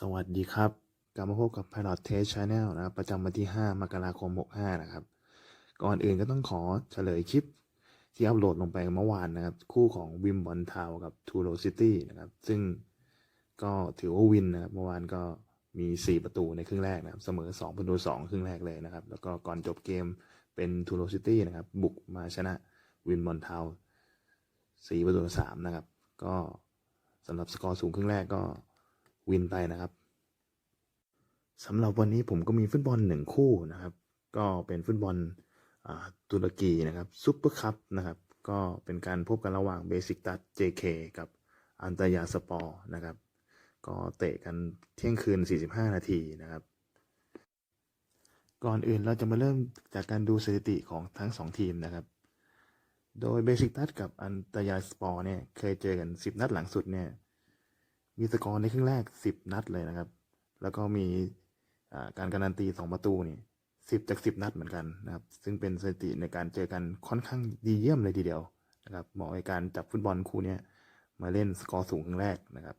สวัสดีครับ กลับมาพบกับ Pilot Test Channel นะครับประจำวันที่ 5 มกราคม 65 นะครับ ก่อนอื่นก็ต้องขอเฉลยคลิปที่อัปโหลดลงไปเมื่อวานนะครับ คู่ของวิมบอลทาวกับทูโรซิตี้นะครับ ซึ่งก็ถือว่าวินนะครับ เมื่อวานก็มี 4 ประตูในครึ่งแรกนะครับ เสมอ2ประตู2ครึ่งแรกเลยนะครับ แล้วก็ก่อนจบเกมเป็นทูโรซิตี้นะครับ บุกมาชนะวินบอลทาว4ประตู3นะครับ ก็สำหรับสกอร์สูงครึ่งแรกก็ วินไปนะครับสำหรับวันนี้ผมก็มีฟุตบอลหนึ่งคู่นะครับ ก็เป็นฟุตบอลตุรกีนะครับซุปเปอร์คัพนะครับก็เป็นการพบกันระหว่างเบสิกตัส JK กับอันตยาสปอร์นะครับ ก็เตะกันเที่ยงคืน 45 นาทีนะครับ ก่อนอื่นเราจะมาเริ่มจากการดูสถิติของทั้งสองทีมนะครับ โดยเบสิกตัสกับอันตยาสปอร์เนี่ยเคยเจอกัน 10 นัดหลังสุดเนี่ย มีสกอร์ในครึ่งแรก 10 นัดเลยนะครับ แล้วก็มีการการันตี 2 ประตูนี่สิบจาก 10 นัดเหมือนกันนะครับ ซึ่งเป็นสถิติในการเจอกันค่อนข้างดีเยี่ยมเลยทีเดียวนะครับเหมาะในการจับฟุตบอลคู่นี้มาเล่นสกอร์สูงครั้งแรกนะครับ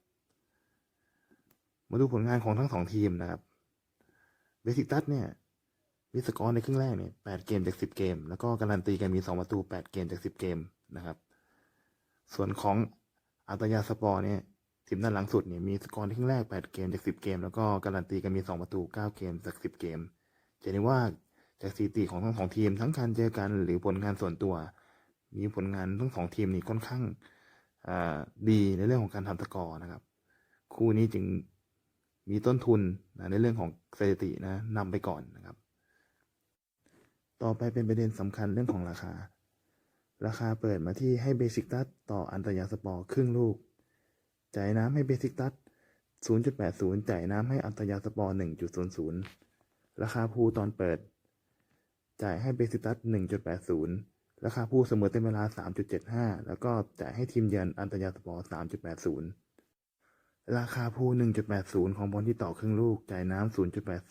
มาดูผลงานของทั้งสองทีมนะครับเบสิกตัสเนี่ยมีสกอร์ในครึ่งแรกเนี่ยแปดเกมจากสิบเกม แล้วก็การันตีกันมีสองประตูแปดเกมจากสิบเกมนะครับ ส่วนของอัตยาสปอร์เนี่ย ทีมด้านหลังสุดเนี่ยมีสกอร์ในครึ่งแรกแปดเกมจากสิบเกม แล้วก็การันตีกันมีสองประตูเก้าเกมจากสิบเกมจะเห็นได้ว่าจากสถิติของทั้งสองทีมทั้งการเจอกันหรือผลงานส่วนตัว มีผลงานทั้งสองทีมนี่ค่อนข้างดีในเรื่องของการทำสกอร์นะครับ คู่นี้จึงมีต้นทุนนะในเรื่องของสถิตินะนำไปก่อนนะครับ ต่อไปเป็นประเด็นสำคัญเรื่องของราคา ราคาเปิดมาที่ให้เบสิกตัสต่ออันตยาสปอร์ครึ่งลูก จ่ายน้ำให้เบสิกตัส0.80 จ่ายน้ำให้อัตยาสปอร์ 1.00 ราคาพูตอนเปิด จ่ายให้เบสิกตัส 1.80 ราคาพูเสมอเต็มเวลา 3.75 แล้วก็จ่ายให้ทีมเยือนอัตยาสปอร์ 3.80 ราคาพู 1.80 ของบอลที่ต่อครึ่งลูก จ่ายน้ำ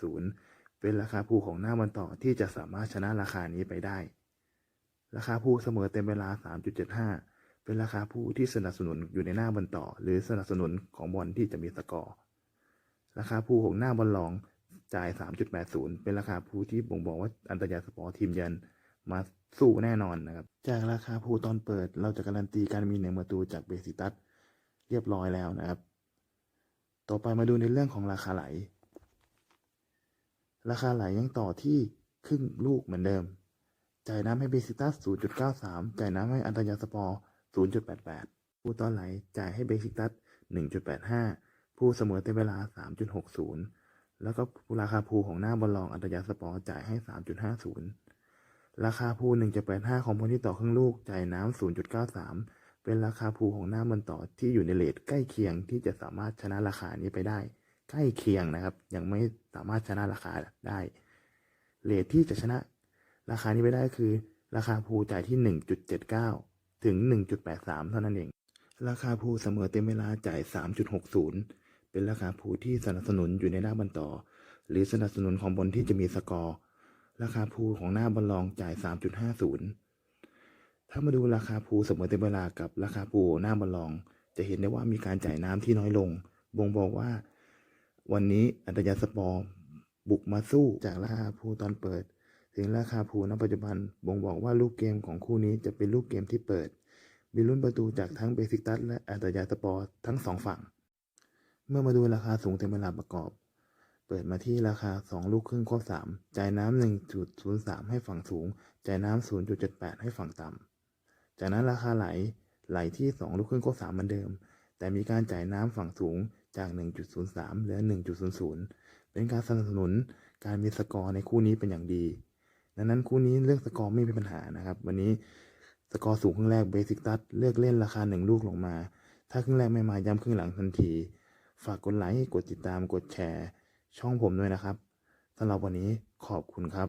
0.80 เป็นราคาพูของหน้าบอลต่อที่จะสามารถชนะราคานี้ไปได้ ราคาพูเสมอเต็มเวลา 3.75 เป็นราคาพูที่สนับสนุนอยู่ในหน้าบอลต่อ หรือสนับสนุนของบอลที่จะมีสกอร์ ราคาพูของหน้าบอลรองจ่าย 3.80 เป็นราคาพูที่บ่งบอกว่าอันตยายสปอร์ทีมเยือนมาสู้แน่นอนนะครับ จากราคาพูตอนเปิด เราจะการันตีการมีหนึ่งประตูจากเบสิตัสเรียบร้อยแล้วนะครับ ต่อไปมาดูในเรื่องของราคาไหล ราคาไหลยังต่อที่ครึ่งลูกเหมือนเดิม จ่ายน้ำให้เบสิตัส0.93 จ่ายน้ำให้อันตยายสปอร์ 0.88 ผู้ต้อนไหลจ่ายให้เบสิตัส1.85 ผู้เสมอเต็มเวลา 3.60 แล้วก็ราคาพูของหน้าบอลลองอัตยาสปอร์จ่ายให้ 3.50 ราคาพู1.85 ของคนที่ต่อครึ่งลูกจ่ายน้ำ 0.93 เป็นราคาพูของหน้าบอลต่อที่อยู่ในเลทใกล้เคียงที่จะสามารถชนะราคานี้ไปได้ ใกล้เคียงนะครับ ยังไม่สามารถชนะราคาได้เลทที่จะชนะ ราคานี้ไปได้คือ ราคาพูจ่ายที่ 1.79 ถึง 1.83 เท่านั้นเอง ราคาพูเสมอเต็มเวลาจ่าย 3.60 เป็นราคาพูที่สนับสนุนอยู่ในหน้าบอลต่อ หรือสนับสนุนของบอลที่จะมีสกอร์ ราคาพูของหน้าบอลรองจ่าย 3.50 ถ้ามาดูราคาพูเสมอเต็มเวลากับราคาพูหน้าบอลรอง จะเห็นได้ว่ามีการจ่ายน้ำที่น้อยลง บ่งบอกว่า วันนี้อันตยาสปอร์บุกมาสู้จากราคาพูตอนเปิด ถึงราคาพูณปัจจุบันบ่งบอกว่าลูกเกมของคู่นี้จะเป็นลูกเกมที่เปิด มีลุ้นประตูจากทั้งเบสิกตัสและอัตยาสปอร์ทั้งสองฝั่ง เมื่อมาดูราคาสูงเต็มเวลาประกอบ เปิดมาที่ราคา 2 ลูกครึ่งควบ3จ่ายน้ำ1.03 ให้ฝั่งสูง จ่ายน้ำ0.78 ให้ฝั่งต่ำ จากนั้นราคาไหลไหลที่ 2 ลูกครึ่งควบ3เหมือนเดิม แต่มีการจ่ายน้ำฝั่งสูงจาก 1.03 เหลือ 1.00 เป็นการสนับสนุนการมีสกอร์ในคู่นี้เป็นอย่างดี ดังนั้นคู่นี้เรื่องสกอร์ไม่เป็นปัญหานะครับ วันนี้สกอร์สูงครึ่งแรกเบสิกตัสเลือกเล่นราคาหนึ่งลูกลงมา ถ้าครึ่งแรกไม่มาย้ำครึ่งหลังทันที ฝากกดไลค์กดติดตามกดแชร์ ช่องผมด้วยนะครับสำหรับวันนี้ขอบคุณครับ